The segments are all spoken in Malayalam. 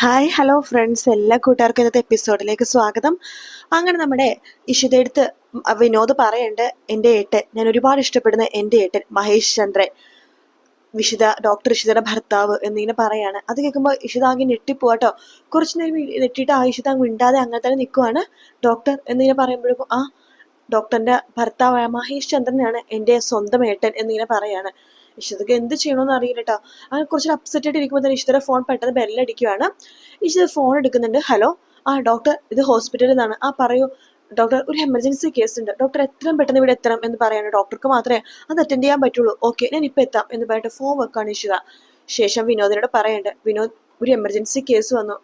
ഹായ് ഹലോ ഫ്രണ്ട്സ് എല്ലാ കൂട്ടുകാർക്കും ഇന്നത്തെ എപ്പിസോഡിലേക്ക് സ്വാഗതം. അങ്ങനെ നമ്മുടെ ഇഷിതയെടുത്ത് വിനോദ് പറയണ്ട് എന്റെ ഏട്ടൻ ഞാൻ ഒരുപാട് ഇഷ്ടപ്പെടുന്ന എന്റെ ഏട്ടൻ മഹേഷ് ചന്ദ്രൻ വിഷിത ഡോക്ടർ ഇഷിതയുടെ ഭർത്താവ് എന്നിങ്ങനെ പറയാണ്. അത് കേൾക്കുമ്പോൾ ഇഷിത ആകെ ഞെട്ടിപ്പോട്ടോ കുറച്ച് നേരം ഞെട്ടിയിട്ട് ആ ഇഷിത മിണ്ടാതെ അങ്ങനെ തന്നെ നിൽക്കുവാണ് ഡോക്ടർ എന്നിങ്ങനെ പറയുമ്പോഴേക്കും ആ ഡോക്ടറിന്റെ ഭർത്താവായ മഹേഷ് ചന്ദ്രനാണ് എന്റെ സ്വന്തം ഏട്ടൻ എന്നിങ്ങനെ പറയാണ്. ഇഷിതക്ക് എന്ത് ചെയ്യണമെന്ന് അറിയില്ല കേട്ടോ അങ്ങനെ കുറച്ച് അപ്സെറ്റ് ആയിട്ട് ഇരിക്കുമ്പോൾ തന്നെ ഇഷിതയുടെ ഫോൺ പെട്ടെന്ന് ബെല്ലടിക്കുവാണ്. ഇഷിത ഫോൺ എടുക്കുന്നുണ്ട്. ഹലോ ആ ഡോക്ടർ ഇത് ഹോസ്പിറ്റലിൽ നിന്നാണ്. ആ പറയൂ. ഡോക്ടർ ഒരു എമർജൻസി കേസ് ഉണ്ട്. ഡോക്ടർ എത്രയും പെട്ടെന്ന് ഇവിടെ എത്തണം എന്ന് പറയാണ്. ഡോക്ടർക്ക് മാത്രമേ അത് അറ്റൻഡ് ചെയ്യാൻ പറ്റുള്ളൂ. ഓക്കെ ഞാൻ ഇപ്പം എത്താം എന്ന് പറഞ്ഞിട്ട് ഫോൺ വെക്കാണ് ഇഷിത. ശേഷം വിനോദിനോട് പറയണ്ട്. വിനോദ് ഒരു എമർജൻസി കേസ് വന്നു.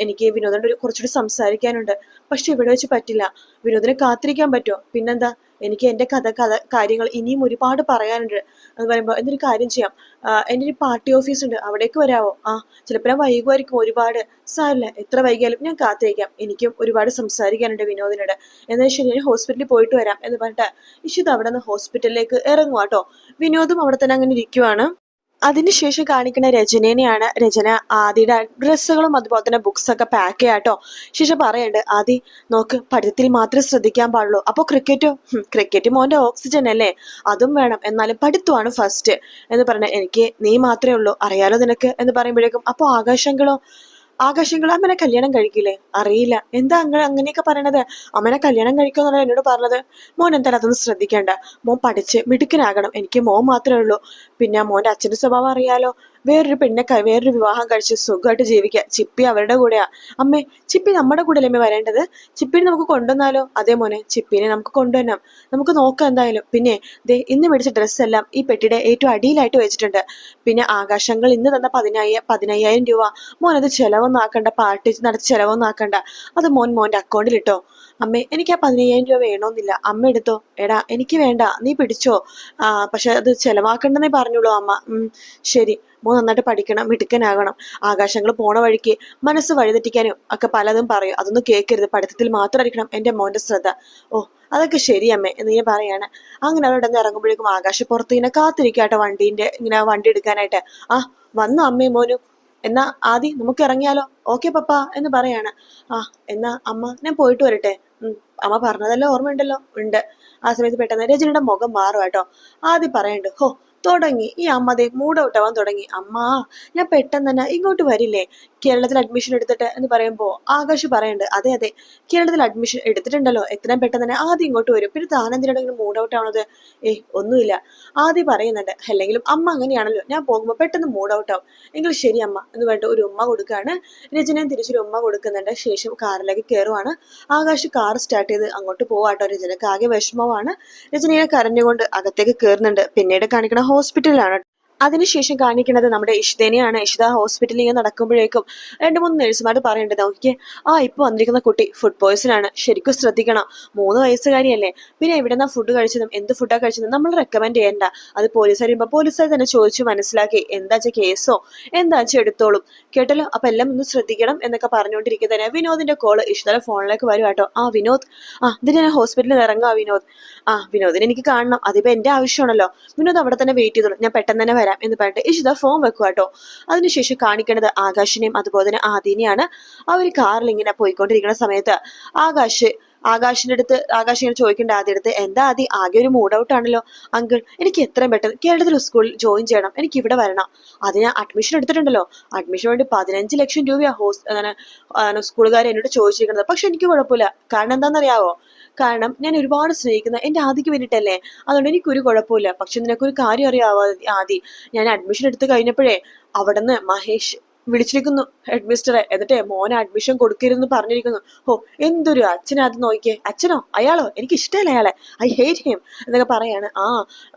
എനിക്ക് വിനോദന്റെ ഒരു കുറച്ചുകൂടി സംസാരിക്കാനുണ്ട്. പക്ഷെ ഇവിടെ വെച്ച് പറ്റില്ല. വിനോദിനെ കാത്തിരിക്കാൻ പറ്റുമോ? പിന്നെന്താ? എനിക്ക് എന്റെ കഥ കഥ കാര്യങ്ങൾ ഇനിയും ഒരുപാട് പറയാനുണ്ട്. എന്ന് പറയുമ്പോൾ എന്തൊരു കാര്യം ചെയ്യാം? എന്റെ ഒരു പാർട്ടി ഓഫീസ് ഉണ്ട്. അവിടേക്ക് വരാവോ? ആ ചിലപ്പോൾ ഞാൻ വൈകുമായിരിക്കും ഒരുപാട്. സാരില്ല എത്ര വൈകിയാലും ഞാൻ കാത്തിരിക്കാം. എനിക്കും ഒരുപാട് സംസാരിക്കാനുണ്ട് വിനോദിനോട്. എന്നാൽ ശരി ഞാൻ ഹോസ്പിറ്റലിൽ പോയിട്ട് വരാം എന്ന് പറഞ്ഞിട്ട്. ഇഷിത് അവിടെ നിന്ന് ഹോസ്പിറ്റലിലേക്ക് ഇറങ്ങുവാട്ടോ വിനോദും അവിടെ തന്നെ അങ്ങനെ ഇരിക്കുവാണ്. അതിനുശേഷം കാണിക്കുന്ന രചനേനെയാണ് രചന ആദിയുടെ ഡ്രസ്സുകളും അതുപോലെ തന്നെ ബുക്സ് ഒക്കെ പാക്ക് ചെയ്യാട്ടോ ശേഷം പറയണ്ട് ആദി നോക്ക് പഠിത്തത്തിൽ മാത്രം ശ്രദ്ധിക്കാൻ പാടുള്ളൂ. അപ്പോൾ ക്രിക്കറ്റും ക്രിക്കറ്റ് മോന്റെ ഓക്സിജൻ അല്ലേ? അതും വേണം. എന്നാലും പഠിത്തമാണ് ഫസ്റ്റ് എന്ന് പറഞ്ഞാൽ എനിക്ക് നീ മാത്രമേ ഉള്ളൂ. അറിയാലോ നിനക്ക്? എന്ന് പറയുമ്പോഴേക്കും അപ്പോൾ ആകാശങ്ങളോ ആകാശങ്ങൾ അമ്മനെ കല്യാണം കഴിക്കില്ലേ? അറിയില്ല. എന്താ അങ്ങ അങ്ങനെയൊക്കെ പറയണത്? അമ്മനെ കല്യാണം കഴിക്കുമെന്നാണ് എന്നോട് പറഞ്ഞത്. മോൻ എന്തായാലും അതൊന്നും ശ്രദ്ധിക്കേണ്ട. മോൻ പഠിച്ച് മിടുക്കനാകണം. എനിക്ക് മോൻ മാത്രമേ ഉള്ളൂ. പിന്നെ മോന്റെ അച്ഛന്റെ സ്വഭാവം അറിയാലോ. വേറൊരു പെണ്ണെ വേറൊരു വിവാഹം കഴിച്ച് സുഖമായിട്ട് ജീവിക്കുക ചിപ്പി അവരുടെ കൂടെയാ. അമ്മേ ചിപ്പി നമ്മുടെ കൂടെ അല്ലേ വരേണ്ടത്? ചിപ്പിനെ നമുക്ക് കൊണ്ടുവന്നാലോ? അതേ മോനെ ചിപ്പിനെ നമുക്ക് കൊണ്ടുവരണം. നമുക്ക് നോക്കാം എന്തായാലും. പിന്നെ ദേ ഇന്ന് മേടിച്ച ഡ്രസ്സ് എല്ലാം ഈ പെട്ടിയുടെ ഏറ്റവും അടിയിലായിട്ട് വെച്ചിട്ടുണ്ട്. പിന്നെ ആകാശങ്ങൾ ഇന്ന് തന്ന പതിനായി പതിനയ്യായിരം രൂപ. മോൻ അത് ചെലവൊന്നും ആക്കണ്ട പാർട്ടി നടത്തി ചെലവൊന്നും ആക്കണ്ട. അത് മോൻ മോന്റെ അക്കൗണ്ടിൽ ഇട്ടോ. അമ്മേ എനിക്ക് ആ പതിനയ്യായിരം രൂപ വേണമെന്നില്ല അമ്മ എടുത്തോ? എടാ എനിക്ക് വേണ്ട. നീ പിടിച്ചോ? ആ പക്ഷെ അത് ചെലവാക്കണ്ടെന്നേ പറഞ്ഞുള്ളൂ അമ്മ. ഉം, ശരി. മോൻ നന്നായിട്ട് പഠിക്കണം മിടുക്കനാകണം ആകാശങ്ങൾ പോണ വഴിക്ക് മനസ്സ് വഴിതെറ്റിക്കാനും ഒക്കെ പലതും പറയും. അതൊന്നും കേൾക്കരുത്. പഠിത്തത്തിൽ മാത്രമായിരിക്കണം എന്റെ മോന്റെ ശ്രദ്ധ. ഓ അതൊക്കെ ശരിയമ്മേ എന്ന് ഞാൻ പറയാണ്. അങ്ങനെ അവിടെ നിന്ന് ഇറങ്ങുമ്പോഴേക്കും ആകാശപ്പുറത്ത് ഇങ്ങനെ കാത്തിരിക്കാട്ടോ വണ്ടീന്റെ ഇങ്ങനെ വണ്ടി എടുക്കാനായിട്ട്. ആ വന്നു അമ്മയും മോനും എന്നാ ആദി നമുക്ക് ഇറങ്ങിയാലോ? ഓക്കെ പപ്പ എന്ന് പറയാണ്. ആ എന്നാ അമ്മ ഞാൻ പോയിട്ട് വരട്ടെ. അമ്മ പറഞ്ഞതെല്ലാം ഓർമ്മയുണ്ടല്ലോ? ഉണ്ട്. ആ സമയത്ത് പെട്ടെന്ന് രജനിയുടെ മുഖം മാറും ആദ്യം പറയണ്ട് ഹോ തുടങ്ങി. ഈ അമ്മ ദേ മൂഡ് ഔട്ട് ആവാൻ തുടങ്ങി. അമ്മ ഞാൻ പെട്ടെന്ന് തന്നെ ഇങ്ങോട്ട് വരില്ലേ? കേരളത്തിൽ അഡ്മിഷൻ എടുത്തിട്ട് എന്ന് പറയുമ്പോൾ ആകാശ് പറയണ്ട് അതെ അതെ കേരളത്തിൽ അഡ്മിഷൻ എടുത്തിട്ടുണ്ടല്ലോ. എത്രയും പെട്ടെന്ന് തന്നെ ആദ്യം ഇങ്ങോട്ട് വരും. പിന്നെ താനെന്തിനാണെങ്കിലും മൂഡ് ഔട്ട് ആവണത്? ഒന്നുമില്ല. ആദ്യം പറയുന്നുണ്ട് അല്ലെങ്കിലും അമ്മ അങ്ങനെയാണല്ലോ. ഞാൻ പോകുമ്പോൾ പെട്ടെന്ന് മൂഡ് ഔട്ട് ആവും. എങ്കിൽ ശരി അമ്മ എന്ന് പറഞ്ഞിട്ട് ഒരു ഉമ്മ കൊടുക്കുകയാണ് രചനയും തിരിച്ചൊരു ഉമ്മ കൊടുക്കുന്നുണ്ട്. ശേഷം കാറിലേക്ക് കയറുവാണ് ആകാശ് കാർ സ്റ്റാർട്ട് ചെയ്ത് അങ്ങോട്ട് പോവാട്ടോ. രചനക്ക് ആകെ വിഷമമാണ്. രചനയെ കരഞ്ഞുകൊണ്ട് അകത്തേക്ക് കയറുന്നുണ്ട് പിന്നീട് കാണിക്കണ hospital and. അതിനുശേഷം കാണിക്കുന്നത് നമ്മുടെ ഇഷിതേനെയാണ് ഇഷിത ഹോസ്പിറ്റലിൽ ഇങ്ങനെ നടക്കുമ്പോഴേക്കും രണ്ട് മൂന്ന് നഴ്സുമാർ പറയേണ്ടത്. നോക്കിയേ ആ ഇപ്പൊ വന്നിരിക്കുന്ന കുട്ടി ഫുഡ് പോയ്സൺ ആണ്. ശരിക്കും ശ്രദ്ധിക്കണം. മൂന്ന് വയസ്സുകാരിയല്ലേ. പിന്നെ എവിടെ നിന്നാ ഫുഡ് കഴിച്ചതും എന്ത് ഫുഡാ കഴിച്ചതും നമ്മൾ റെക്കമെൻഡ് ചെയ്യണ്ട. അത് പോലീസ് അറിയുമ്പോൾ പോലീസുകാർ തന്നെ ചോദിച്ചു മനസ്സിലാക്കി. എന്താ വെച്ചാൽ കേസോ എന്താ വെച്ചാൽ എടുത്തോളും? കേട്ടല്ലോ? അപ്പൊ എല്ലാം ഒന്ന് ശ്രദ്ധിക്കണം എന്നൊക്കെ പറഞ്ഞുകൊണ്ടിരിക്കുന്നതിന് വിനോദിന്റെ കോൾ ഇഷ്ടം ഫോണിലേക്ക് വരും കേട്ടോ. ആ വിനോദ്. ആ ഇതിന് ഞാൻ ഹോസ്പിറ്റലിൽ ഇറങ്ങാം വിനോദ്. ആ വിനോദിനെ എനിക്ക് കാണണം. അതിപ്പോ എന്റെ ആവശ്യമാണല്ലോ. വിനോദ് അവിടെ തന്നെ വെയിറ്റ് ചെയ്തോളൂ. ഞാൻ പെട്ടെന്ന് തന്നെ വരാം. എന്ന് പറഞ്ഞിട്ട് ഇഷിത ഫോൺ വെക്കുക കേട്ടോ അതിനുശേഷം കാണിക്കേണ്ടത് ആകാശിനെയും അതുപോലെ തന്നെ ആദീനെയാണ്. അവർ കാറിൽ ഇങ്ങനെ പോയിക്കൊണ്ടിരിക്കുന്ന സമയത്ത് ആകാശ് ആകാശിന്റെ അടുത്ത് ആകാശ് ഇങ്ങനെ ചോദിക്കേണ്ട ആദ്യ അടുത്ത് എന്താ ആദ്യം ആകെ ഒരു മൂഡ് ഔട്ട് ആണല്ലോ. അങ്കിൾ എനിക്ക് എത്രയും പെട്ടെന്ന് കേരളത്തിൽ സ്കൂളിൽ ജോയിൻ ചെയ്യണം. എനിക്ക് ഇവിടെ വരണം. അത് ഞാൻ അഡ്മിഷൻ എടുത്തിട്ടുണ്ടല്ലോ. അഡ്മിഷൻ വേണ്ടി പതിനഞ്ച് ലക്ഷം രൂപയാണ് ഹോസ് അങ്ങനെ സ്കൂളുകാർ എന്നോട് ചോദിച്ചിരിക്കുന്നത്. പക്ഷെ എനിക്ക് കുഴപ്പമില്ല. കാരണം എന്താണെന്നറിയാവോ? കാരണം ഞാൻ ഒരുപാട് സ്നേഹിക്കുന്ന. എന്റെ ആദിക്ക് വേണ്ടിയിട്ടല്ലേ? അതുകൊണ്ട് എനിക്കൊരു കുഴപ്പമില്ല പക്ഷെ നിനക്കൊരു കാര്യം അറിയാവോ ആദി? ഞാൻ അഡ്മിഷൻ എടുത്ത് കഴിഞ്ഞപ്പോഴേ അവിടുന്ന് മഹേഷ് വിളിച്ചിരിക്കുന്നു. ഹെഡ് എന്നിട്ട് മോനെ അഡ്മിഷൻ കൊടുക്കരുതെന്ന് പറഞ്ഞിരിക്കുന്നു. ഓ എന്തൊരു അച്ഛനാ അത് നോക്കിയേ. അച്ഛനോ? അയാളോ? എനിക്ക് ഇഷ്ടമല്ല അയാളെ. ഐ ഹേറ്റ് ഹിം എന്നൊക്കെ പറയാണ്. ആ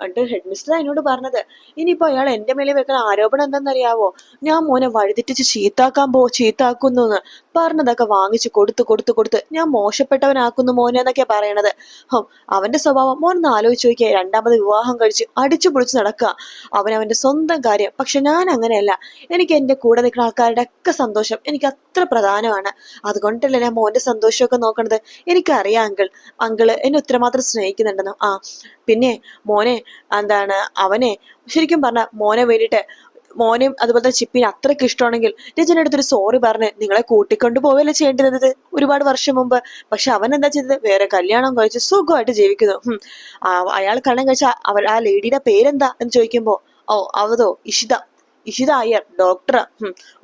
എന്നിട്ട് ഹെഡ് മിസ്റ്റർ എന്നോട് പറഞ്ഞത് ഇനിയിപ്പോ അയാൾ എന്റെ മേലെ വെക്കുന്ന ആരോപണം എന്താണെന്നറിയാവോ? ഞാൻ മോനെ വഴിതെറ്റിച്ച് ചീത്താക്കാൻ പോ ചീത്താക്കുന്നു എന്ന് പറഞ്ഞതൊക്കെ വാങ്ങിച്ച് കൊടുത്ത് കൊടുത്ത് കൊടുത്ത് ഞാൻ മോശപ്പെട്ടവനാക്കുന്നു മോനെ എന്നൊക്കെയാ പറയണത്. ഹോ അവന്റെ സ്വഭാവം മോൻ ഒന്ന് ആലോചിച്ച് നോക്കിയാൽ രണ്ടാമത് വിവാഹം കഴിച്ച് അടിച്ചു പൊളിച്ച് നടക്കുക. അവൻ അവന്റെ സ്വന്തം കാര്യം. പക്ഷെ ഞാൻ അങ്ങനെയല്ല എനിക്ക് എന്റെ കൂടെ നിൽക്കുന്ന ആൾക്കാരുടെ ഒക്കെ സന്തോഷം എനിക്ക് അത്ര പ്രധാനമാണ്. അതുകൊണ്ടല്ലേ ഞാൻ മോന്റെ സന്തോഷമൊക്കെ നോക്കണത്? എനിക്കറിയാം അങ്കിൾ അങ്കിൾ എന്നെ ഉത്തരമാത്രം സ്നേഹിക്കുന്നുണ്ടെന്നും. ആ പിന്നെ മോനെ എന്താണ് അവനെ ശരിക്കും പറഞ്ഞ മോനെ വേണ്ടിയിട്ട് മോനെയും അതുപോലെ ചിപ്പിന് അത്രയ്ക്ക് ഇഷ്ടമാണെങ്കിൽ രജന അടുത്തൊരു സോറി പറഞ്ഞ് നിങ്ങളെ കൂട്ടിക്കൊണ്ടു പോവുകയല്ലേ ചെയ്യേണ്ടത് ഒരുപാട് വർഷം മുമ്പ്. പക്ഷെ അവൻ എന്താ ചെയ്തത്? വേറെ കല്യാണം കഴിച്ച് സുഖമായിട്ട് ജീവിക്കുന്നു. അയാൾ കല്യാണം കഴിച്ച ആ ലേഡിയുടെ പേരെന്താ എന്ന് ചോദിക്കുമ്പോ ഓ അവതോ ഇഷിത. ഇഷിത അയ്യർ ഡോക്ടർ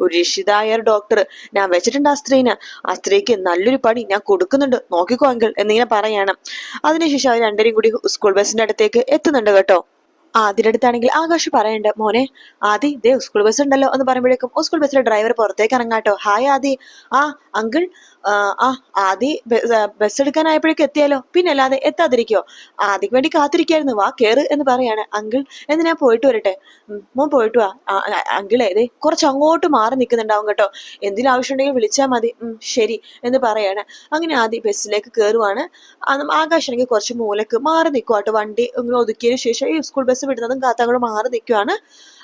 ഒരു ഇഷിത അയ്യർ ഡോക്ടർ ഞാൻ വെച്ചിട്ടുണ്ട് ആ സ്ത്രീന്. ആ സ്ത്രീക്ക് നല്ലൊരു പണി ഞാൻ കൊടുക്കുന്നുണ്ട്. നോക്കിക്കോ അങ്കിൾ എന്നിങ്ങനെ പറയാണ്. അതിനുശേഷം അവർ രണ്ടരും കൂടി സ്കൂൾ ബസിന്റെ അടുത്തേക്ക് എത്തുന്നുണ്ട് കേട്ടോ. ആദ്യയുടെ അടുത്താണെങ്കിൽ ആകാശ് പറയണ്ട മോനെ ആദി ദേ സ്കൂൾ ബസ് ഉണ്ടല്ലോ എന്ന് പറയുമ്പോഴേക്കും സ്കൂൾ ബസ്സിലെ ഡ്രൈവർ പുറത്തേക്ക് ഇറങ്ങാട്ടോ ഹായ് ആദി. ആ അങ്കിൾ ആ ആദി ബസ് എടുക്കാനായപ്പോഴേക്കും എത്തിയാലോ? പിന്നെ അല്ലാതെ എത്താതിരിക്കോ? ആദിക്ക് വേണ്ടി കാത്തിരിക്കായിരുന്നു. വാ കേറ് എന്ന് പറയാണ് അങ്കിൾ. എന്ന് ഞാൻ പോയിട്ട് വരട്ടെ. മോൻ പോയിട്ട് വാ. അങ്കിളെ ഇതേ കുറച്ച് അങ്ങോട്ട് മാറി നിൽക്കുന്നുണ്ടാവും കേട്ടോ. എന്തെങ്കിലും ആവശ്യമുണ്ടെങ്കിൽ വിളിച്ചാൽ മതി. ശരി എന്ന് പറയാണ്. അങ്ങനെ ആദി ബസ്സിലേക്ക് കയറുവാണ് ആകാശാണെങ്കിൽ കുറച്ച് മൂലക്ക് മാറി നിൽക്കുവാട്ടോ വണ്ടി ഇങ്ങനെ ഒതുക്കിയതിനു ശേഷം ഈ സ്കൂൾ ബസ് വിടുന്നതും കാത്തങ്ങളും മാറി നിൽക്കുവാണ്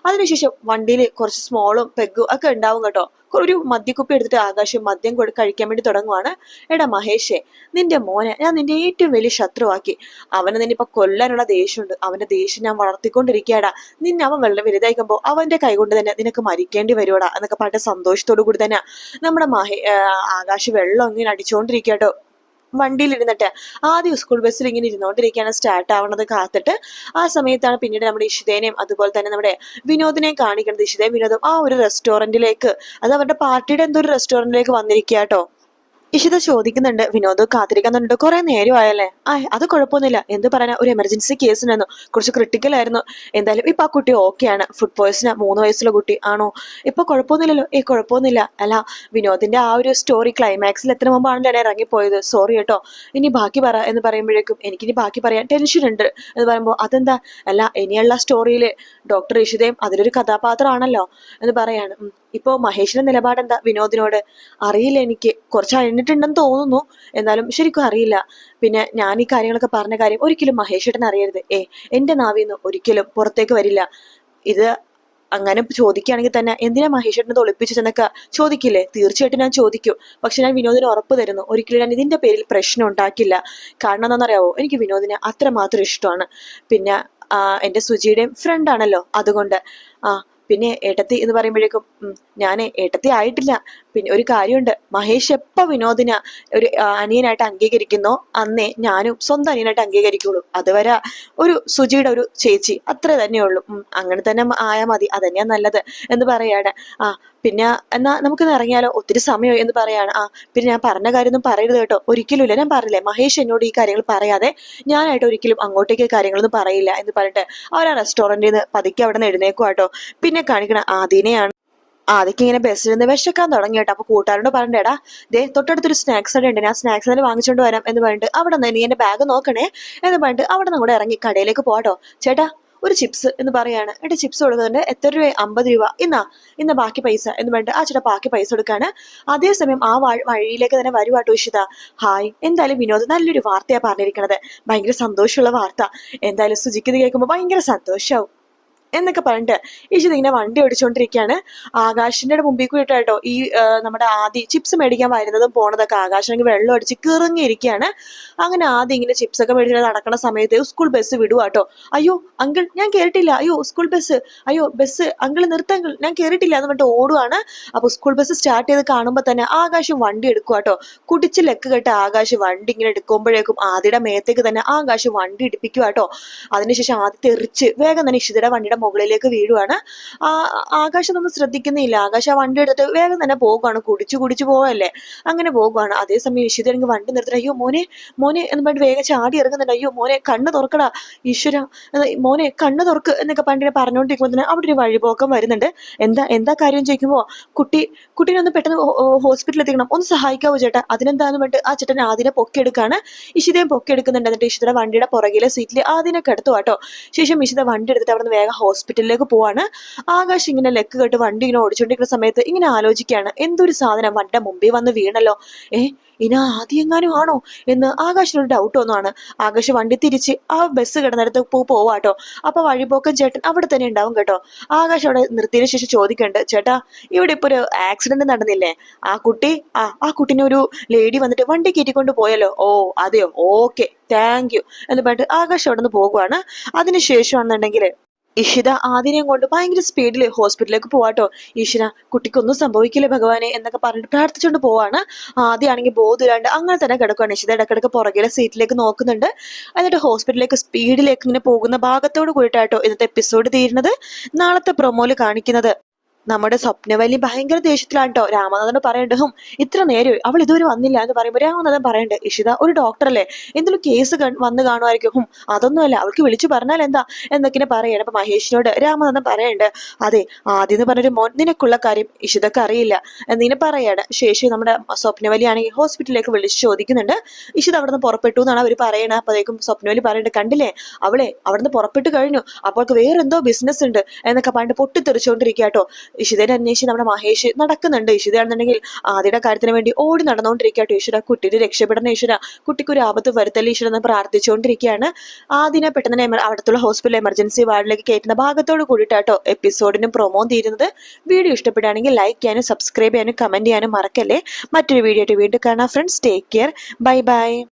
അതിനുശേഷം വണ്ടിയിൽ കുറച്ച് സ്മോളും പെഗും ഒക്കെ ഉണ്ടാവും കേട്ടോ. ഒരു മദ്യക്കുപ്പി എടുത്തിട്ട് ആകാശം മദ്യം കൊടു കഴിക്കാൻ വേണ്ടി തുടങ്ങുവാണ്. എടാ മഹേഷേ നിന്റെ മോനെ ഞാൻ നിന്റെ ഏറ്റവും വലിയ ശത്രുവാക്കി. അവനെ നിന്നെ ഇപ്പൊ കൊല്ലാനുള്ള ദേഷ്യമുണ്ട്. അവന്റെ ദേഷ്യം ഞാൻ വളർത്തിക്കൊണ്ടിരിക്കുകയാടാ. നിന്നെ അവൻ വെള്ളം വലുതായിക്കുമ്പോ അവന്റെ കൈകൊണ്ട് തന്നെ നിനക്ക് മരിക്കേണ്ടി വരുവാടാ. എന്നൊക്കെ പറഞ്ഞ സന്തോഷത്തോടു കൂടി തന്നെ നമ്മുടെ മഹേ ആകാശ് വെള്ളം ഇങ്ങനെ അടിച്ചുകൊണ്ടിരിക്കട്ടോ വണ്ടിയിലിരുന്നിട്ട് ആദ്യം സ്കൂൾ ബസ്സിൽ ഇങ്ങനെ ഇരുന്നുകൊണ്ടിരിക്കുകയാണ്. സ്റ്റാർട്ട് ആവുന്നത് കാത്തിട്ട് ആ സമയത്താണ് പിന്നീട് നമ്മുടെ ഇഷിതേനെയും അതുപോലെ തന്നെ നമ്മുടെ വിനോദിനെയും കാണിക്കുന്നത്. ഇഷിതയും വിനോദം ആ ഒരു റെസ്റ്റോറന്റിലേക്ക് അത് അവരുടെ പാർട്ടിയുടെ എന്തോ ഒരു റെസ്റ്റോറന്റിലേക്ക് വന്നിരിക്കുക കേട്ടോ ഇഷിത ചോദിക്കുന്നുണ്ട് വിനോദ് കാത്തിരിക്കുന്നുണ്ട്. കുറെ നേരമായല്ലേ ആ അത് കുഴപ്പമൊന്നുമില്ല. എന്ത് പറയാനാ ഒരു എമർജൻസി കേസ് കുറച്ച് ക്രിട്ടിക്കൽ ആയിരുന്നു. എന്തായാലും ഇപ്പൊ ആ കുട്ടി ഓക്കെയാണ് ഫുഡ് പോയ്സൺ മൂന്ന് വയസ്സുള്ള കുട്ടി ആണോ? ഇപ്പൊ കുഴപ്പമൊന്നുമില്ലല്ലോ. ഈ കുഴപ്പമൊന്നുമില്ല. അല്ല വിനോദിന്റെ ആ ഒരു സ്റ്റോറി ക്ലൈമാക്സിൽ എത്ര മുമ്പാണല്ലോ ഞാൻ ഇറങ്ങിപ്പോയത്. സോറി കേട്ടോ. ഇനി ബാക്കി പറ എന്ന് പറയുമ്പോഴേക്കും എനിക്കിനി ബാക്കി പറയാൻ ടെൻഷൻ ഉണ്ട്. എന്ന് പറയുമ്പോൾ അതെന്താ? അല്ല ഇനിയുള്ള സ്റ്റോറിയിൽ ഡോക്ടർ ഇഷിതയും അതിലൊരു കഥാപാത്രമാണല്ലോ? എന്ന് പറയാണ്. ഇപ്പോ മഹേഷിന്റെ നിലപാട് എന്താ വിനോദിനോട് അറിയില്ല എനിക്ക്. കുറച്ച് അഴിഞ്ഞിട്ടുണ്ടെന്ന് തോന്നുന്നു. എന്നാലും ശരിക്കും അറിയില്ല. പിന്നെ ഞാൻ ഈ കാര്യങ്ങളൊക്കെ പറഞ്ഞ കാര്യം ഒരിക്കലും മഹേഷേട്ടൻ അറിയരുത്. ഏ എന്റെ നാവിന്ന് ഒരിക്കലും പുറത്തേക്ക് വരില്ല. ഇത് അങ്ങനെ ചോദിക്കുകയാണെങ്കിൽ തന്നെ എന്തിനാ മഹേഷേട്ടനെ ഒളിപ്പിച്ചതെന്നൊക്കെ ചോദിക്കില്ലേ? തീർച്ചയായിട്ടും ഞാൻ ചോദിക്കും. പക്ഷെ ഞാൻ വിനോദിന് ഉറപ്പ് തരുന്നു. ഒരിക്കലും ഞാൻ ഇതിന്റെ പേരിൽ പ്രശ്നം ഉണ്ടാക്കില്ല. കാരണം എന്താണെന്നറിയാവോ? എനിക്ക് വിനോദിനെ അത്രമാത്രം ഇഷ്ടമാണ്. പിന്നെ എന്റെ സുജിയുടെയും ഫ്രണ്ട് ആണല്ലോ. അതുകൊണ്ട് ആ പിന്നെ ഏട്ടത്തി എന്ന് പറയുമ്പോഴേക്കും ഞാൻ ഏട്ടത്തി ആയിട്ടില്ല. പിന്നെ ഒരു കാര്യമുണ്ട്. മഹേഷ് എപ്പ വിനോദിന ഒരു അനിയനായിട്ട് അംഗീകരിക്കുന്നു അന്നേ ഞാനും സ്വന്തം അനിയനായിട്ട് അംഗീകരിക്കുള്ളൂ. അതുവരെ ഒരു സുജിയുടെ ഒരു ചേച്ചി അത്ര തന്നെയുള്ളൂ. അങ്ങനെ തന്നെ ആയാൽ മതി. അതന്നെയാ നല്ലത് എന്ന് പറയാണ്. ആ പിന്നെ എന്നാ നമുക്കിന്ന് ഇറങ്ങിയാലോ? ഒത്തിരി സമയം എന്ന് പറയാണ്. ആ പിന്നെ ഞാൻ പറഞ്ഞ കാര്യമൊന്നും പറയരുത് കേട്ടോ. ഒരിക്കലും ഇല്ല ഞാൻ പറഞ്ഞില്ലേ മഹേഷ് എന്നോട് ഈ കാര്യങ്ങൾ പറയാതെ ഞാനായിട്ട് ഒരിക്കലും അങ്ങോട്ടേക്ക് കാര്യങ്ങളൊന്നും പറയില്ല എന്ന് പറഞ്ഞിട്ട് അവർ ആ റെസ്റ്റോറന്റിൽ നിന്ന് പതുക്കെ അവിടെ നിന്ന് എഴുന്നേക്കുവാട്ടോ പിന്നെ കാണിക്കണ ആദീനെയാണ് ആദ്യക്ക് ഇങ്ങനെ ബസ്സിൽ നിന്ന് വിശക്കാൻ തുടങ്ങി കേട്ടോ. അപ്പൊ കൂട്ടുകാരോട് പറഞ്ഞേടാ ദേ തൊട്ടടുത്തൊരു സ്നാക്സ് കട ഉണ്ട് ഞാൻ സ്നാക്സ് തന്നെ വാങ്ങിച്ചോണ്ട് വരാം എന്ന് പറഞ്ഞിട്ട് അവിടെ നിന്ന് നീ എന്റെ ബാഗ് നോക്കണേ എന്ന് പറഞ്ഞിട്ട് അവിടെ നിന്ന് കൂടെ ഇറങ്ങി കടയിലേക്ക് പോകട്ടോ ചേട്ടാ ഒരു ചിപ്സ് എന്ന് പറയാണ്. എന്നിട്ട് ചിപ്സ് കൊടുക്കുന്നുണ്ട് എത്ര രൂപ അമ്പത് രൂപ. ഇന്നാ ഇന്ന ബാക്കി പൈസ എന്ന് പറഞ്ഞിട്ട് ആ ചേട്ടാ ബാക്കി പൈസ കൊടുക്കാണ്. അതേസമയം ആ വഴി വഴിയിലേക്ക് തന്നെ വരുവാട്ടോ ഇഷിത. ഹായ്. എന്തായാലും വിനോദ് നല്ലൊരു വാർത്തയാണ് പറഞ്ഞിരിക്കണത്. ഭയങ്കര സന്തോഷമുള്ള വാർത്ത. എന്തായാലും സുജിക്ക് കേൾക്കുമ്പോൾ ഭയങ്കര സന്തോഷാവും. എന്നൊക്കെ പറഞ്ഞിട്ട് ഇഷിത ഇങ്ങനെ വണ്ടി ഓടിച്ചുകൊണ്ടിരിക്കുകയാണ് ആകാശിന്റെ മുമ്പിൽ കൂടി കേട്ടോ ഈ നമ്മുടെ ആദി ചിപ്സ് മേടിക്കാൻ വരുന്നതും പോണതൊക്കെ ആകാശനെങ്കിൽ വെള്ളം അടിച്ച് കിറങ്ങിയിരിക്കുകയാണ് അങ്ങനെ ആദ്യം ഇങ്ങനെ ചിപ്സ് ഒക്കെ മേടിച്ചിട്ട് നടക്കുന്ന സമയത്ത് സ്കൂൾ ബസ് വിടുക കേട്ടോ അയ്യോ അങ്കിൾ ഞാൻ കേറിട്ടില്ല അയ്യോ സ്കൂൾ ബസ് അയ്യോ ബസ് അങ്കിൾ നിർത്തങ്കിൾ ഞാൻ കേറിട്ടില്ല എന്ന് പറഞ്ഞിട്ട് ഓടുവാണ്. അപ്പോൾ സ്കൂൾ ബസ് സ്റ്റാർട്ട് ചെയ്ത് കാണുമ്പോൾ തന്നെ ആകാശം വണ്ടി എടുക്കുക കേട്ടോ കുടിച്ച് ലെക്ക് കെട്ട് ആകാശ് വണ്ടി ഇങ്ങനെ എടുക്കുമ്പോഴേക്കും ആദ്യയുടെ മേത്തേക്ക് തന്നെ ആകാശം വണ്ടി ഇടിപ്പിക്കുക കേട്ടോ അതിനുശേഷം ആദ്യം തെറിച്ച് വേഗം തന്നെ ഇഷിതയുടെ വണ്ടിയുടെ മുകളിലേക്ക് വീഴുവാണ്. ആ ആകാശം ഒന്നും ശ്രദ്ധിക്കുന്നില്ല. ആകാശ വണ്ടി എടുത്ത് വേഗം തന്നെ പോകുവാണ്. കുടിച്ചു കുടിച്ചു പോവല്ലേ? അങ്ങനെ പോകുവാണ്. അതേസമയം ഈശ്വര എനിക്ക് വണ്ടി നിർത്തണം. അയ്യോ മോനെ മോനെ എന്ന് പറഞ്ഞിട്ട് വേഗം ചാടി ഇറങ്ങുന്നുണ്ട്. അയ്യോ മോനെ കണ്ണ് തുറക്കടാ. ഈശ്വര മോനെ കണ്ണ് തുറക്ക് എന്നൊക്കെ പണ്ടിനെ പറഞ്ഞുകൊണ്ടിരിക്കുമ്പോൾ തന്നെ അവിടെ ഒരു വഴിപോക്കം വരുന്നുണ്ട്. എന്താ എന്താ കാര്യം ചോദിക്കുമ്പോൾ കുട്ടി കുട്ടീനെ ഒന്ന് പെട്ടെന്ന് ഹോസ്പിറ്റലിൽ എത്തിക്കണം. ഒന്ന് സഹായിക്കാവോ ചേട്ടാ? അതിനെന്താന്ന് പറഞ്ഞിട്ട് ആ ചേട്ടൻ ആദിനെ പൊക്കിയെടുക്കാണ്. ഇഷിതയും പൊക്കിയെടുക്കുന്നുണ്ട്. എന്നിട്ട് ഇഷിതയുടെ വണ്ടിയുടെ പുറകിലെ സീറ്റിൽ ആദിനെ കിടത്തു കേട്ടോ ശേഷം ഇഷിത വണ്ടി എടുത്തിട്ട് അവിടെ നിന്ന് വേഗം ഹോസ്പിറ്റലിലേക്ക് പോവാണ്. ആകാശ് ഇങ്ങനെ ലെക്ക് കെട്ട് വണ്ടി ഇങ്ങനെ ഓടിച്ചുകൊണ്ടിരിക്കുന്ന സമയത്ത് ഇങ്ങനെ ആലോചിക്കുകയാണ്. എന്തൊരു സാധനം വണ്ട മുമ്പിൽ വന്ന് വീണല്ലോ. ഏ ഇനി ആദ്യം എങ്ങാനും ആണോ എന്ന് ആകാശിനൊരു ഡൗട്ട് ഒന്നുമാണ് ആകാശ് വണ്ടി തിരിച്ച് ആ ബസ് കിടന്നിടത്ത് പോ പോവാട്ടോ. അപ്പൊ വഴിപോക്കൻ ചേട്ടൻ അവിടെ തന്നെ ഉണ്ടാവും കേട്ടോ. ആകാശ് അവിടെ നിർത്തിയതിനു ശേഷം ചോദിക്കണ്ട് ചേട്ടാ ഇവിടെ ഇപ്പൊ ഒരു ആക്സിഡന്റ് നടന്നില്ലേ? ആ കുട്ടി ആ ആ കുട്ടീനെ ഒരു ലേഡി വന്നിട്ട് വണ്ടി കയറ്റിക്കൊണ്ട് പോയല്ലോ. ഓ അതെയോ? ഓക്കെ താങ്ക് യു എന്ന് പറഞ്ഞിട്ട് ആകാശ് അവിടെ നിന്ന് പോകുവാണ് അതിനുശേഷമാണെന്നുണ്ടെങ്കിൽ ഇഷിത ആദിനെയും കൊണ്ട് ഭയങ്കര സ്പീഡിൽ ഹോസ്പിറ്റലിലേക്ക് പോവാട്ടോ ഈശ്വര കുട്ടിക്കൊന്നും സംഭവിക്കില്ല ഭഗവാനെ എന്നൊക്കെ പറഞ്ഞിട്ട് പ്രാർത്ഥിച്ചുകൊണ്ട് പോവാണ്. ആദ്യമാണെങ്കിൽ ബോധമില്ലാണ്ട് അങ്ങനെ തന്നെ കിടക്കുകയാണ് ഇഷിത ഇടക്കിടക്ക് പുറകിലെ സീറ്റിലേക്ക് നോക്കുന്നുണ്ട്. എന്നിട്ട് ഹോസ്പിറ്റലിലേക്ക് സ്പീഡിലേക്ക് ഇങ്ങനെ പോകുന്ന ഭാഗത്തോട് കൂടിയിട്ടാട്ടോ ഇന്നത്തെ എപ്പിസോഡ് തീരുന്നത്. നാളത്തെ പ്രൊമോയിൽ കാണിക്കുന്നത്. നമ്മുടെ സ്വപ്നവലി ഭയങ്കര ദേഷ്യത്തിലാണ് കേട്ടോ രാമനാഥൻ പറയണ്ട് ഹും ഇത്ര നേരം അവൾ ഇതുവരെ വന്നില്ല എന്ന് പറയുമ്പോൾ രാമനാഥൻ പറയണ്ട് ഇഷിത ഒരു ഡോക്ടറല്ലേ എന്തെങ്കിലും കേസ് വന്ന് കാണുമായിരിക്കും. ഹും അതൊന്നുമല്ല അവൾക്ക് വിളിച്ചു പറഞ്ഞാൽ എന്താ? എന്നൊക്കെ പറയണം അപ്പൊ മഹേഷിനോട് രാമനാഥൻ പറയണ്ട് അതെ ആദ്യം എന്ന് പറഞ്ഞൊരു മോൻ നിനക്കുള്ള കാര്യം ഇഷിതക്ക് അറിയില്ല എന്നിങ്ങനെ പറയാണ് ശേഷം നമ്മുടെ സ്വപ്നവലി ആണെങ്കിൽ ഹോസ്പിറ്റലിലേക്ക് വിളിച്ച് ചോദിക്കുന്നുണ്ട് ഇഷിത അവിടെ നിന്ന് പുറപ്പെട്ടു എന്നാണ് അവർ പറയണത് അപ്പോഴേക്കും സ്വപ്നവലി പറയണ്ട് കണ്ടില്ലേ? അവളെ അവിടെ നിന്ന് പുറപ്പെട്ടു കഴിഞ്ഞു. അപ്പോൾക്ക് വേറെന്തോ ബിസിനസ് ഉണ്ട് എന്നൊക്കെ പണ്ട് പൊട്ടിത്തെറിച്ചുകൊണ്ടിരിക്കുക കേട്ടോ. ഇഷിതനെ അന്വേഷിച്ച് നമ്മുടെ മഹേഷ് നടക്കുന്നുണ്ട്. ഇഷിതയാണെന്നുണ്ടെങ്കിൽ ആദ്യയുടെ കാര്യത്തിന് വേണ്ടി ഓടി നടന്നുകൊണ്ടിരിക്കട്ടോ കേട്ടോ ഈശ്വര കുട്ടിയുടെ രക്ഷപ്പെടുന്ന ഈശ്വര കുട്ടിക്ക് ഒരു ആപത്ത് വരുത്തല്ല ഈശ്വര എന്ന് പ്രാർത്ഥിച്ചുകൊണ്ടിരിക്കുകയാണ്. ആദ്യനെ പെട്ടെന്ന് അവിടുത്തെ ഹോസ്പിറ്റൽ എമർജൻസി വാർഡിലേക്ക് കയറ്റുന്ന ഭാഗത്തോട് കൂടിയിട്ടാട്ടോ എപ്പിസോഡിനും പ്രൊമോ തീരുന്നത്. വീഡിയോ ഇഷ്ടപ്പെടുകയാണെങ്കിൽ ലൈക്ക് ചെയ്യാനും സബ്സ്ക്രൈബ് ചെയ്യാനും കമന്റ് ചെയ്യാനും മറക്കല്ലേ. മറ്റൊരു വീഡിയോ ആയിട്ട് വീണ്ടും കാണാം. Friends take care bye bye